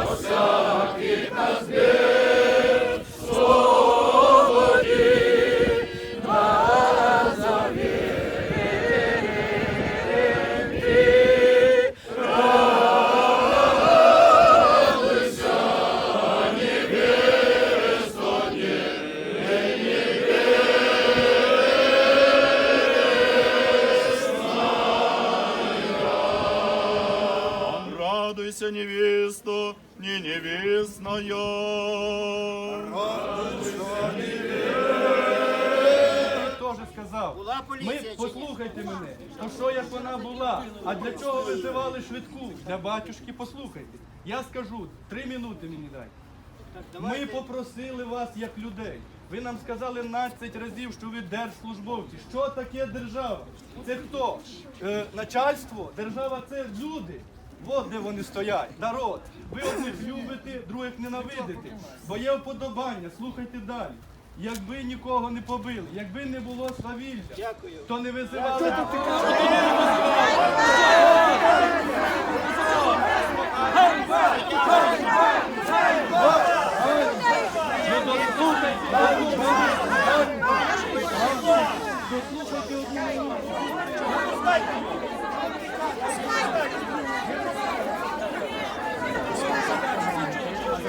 Awesome. Радуйся, невеста, не невестная. Хто ж сказав? Ми послухайте мене. То що як вона була? А для чого визивали швидку? Для батюшки послухайте. Я скажу, три минути мені дайте. Ми попросили вас як людей. Ви нам сказали 12 разів, що ви держслужбовці. Що таке держава? Це хто? Е, начальство? Держава це люди. От де вони стоять, народ. Ви одних любите, других ненавидите. Бо є вподобання, слухайте далі. Якби нікого не побили, якби не було свавілля, Дякую. то не визивали.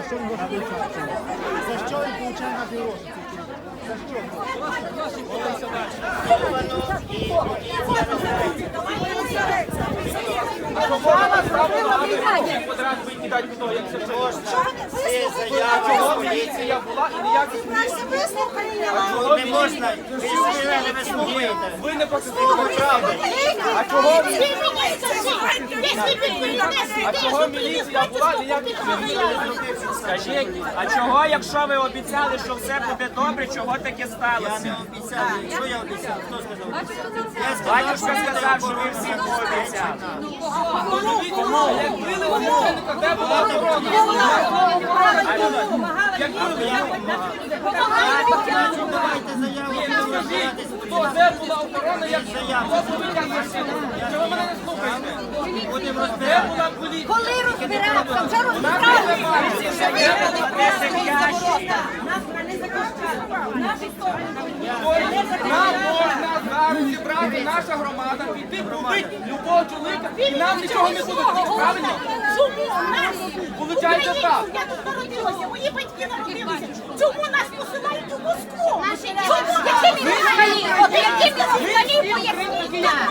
Це заява з поліції. Не можна. Ви ж мене не слухаєте. Ви не правди. А чого ви? А чого міліція? Була ніяких Скажіть, а чого, якщо ви обіцяли, що все буде добре, чого таке Я сталося? не обіцяв. Що я обіцяв? Хто сказав? Я сказав, Батюшка сказав, що ви всі пообіцяли. Як били священника, де була охорона? Давайте заяву. Ні, не скажіть, хто де була охорона, як хто побиття священника? Чого мене не слухаєте? Де була поліція? Коли розбиратися? Вже розбиралися. Нам можна зараз зібрати наша громада, піти побити любого чоловіка, і нам нічого не буде. Правильно? Чому нас? Получається так. Я тут народилася, мої батьки народилися. Чому нас посилають у Москву? Чому? Які ми взагалі? Поясніть нам?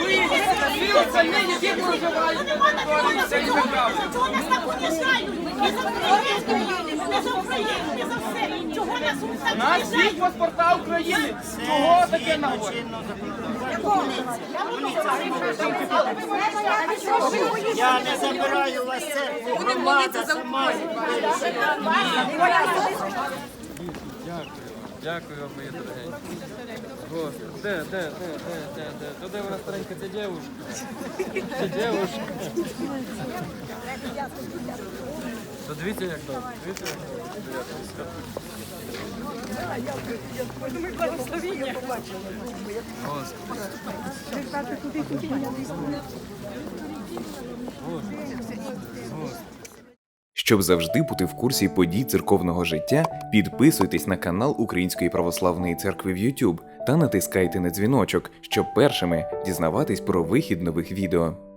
Ви остальні, які проживають на території цієї держави. Чого нас так уніжають? Не за Україну, не за Україну, не за все. У нас всі паспорта України. Чого таке нагода? Я не забираю у вас церкву. Громада сама. Дякую вам, мої дорогенькі. Господи, де, де, де, де, де, де? То де вона старенька, ця дівушка? Ця дівушка. То дивіться, як добре, дивіться, як. Господи. Щоб завжди бути в курсі подій церковного життя, підписуйтесь на канал Української православної церкви в YouTube та натискайте на дзвіночок, щоб першими дізнаватись про вихід нових відео.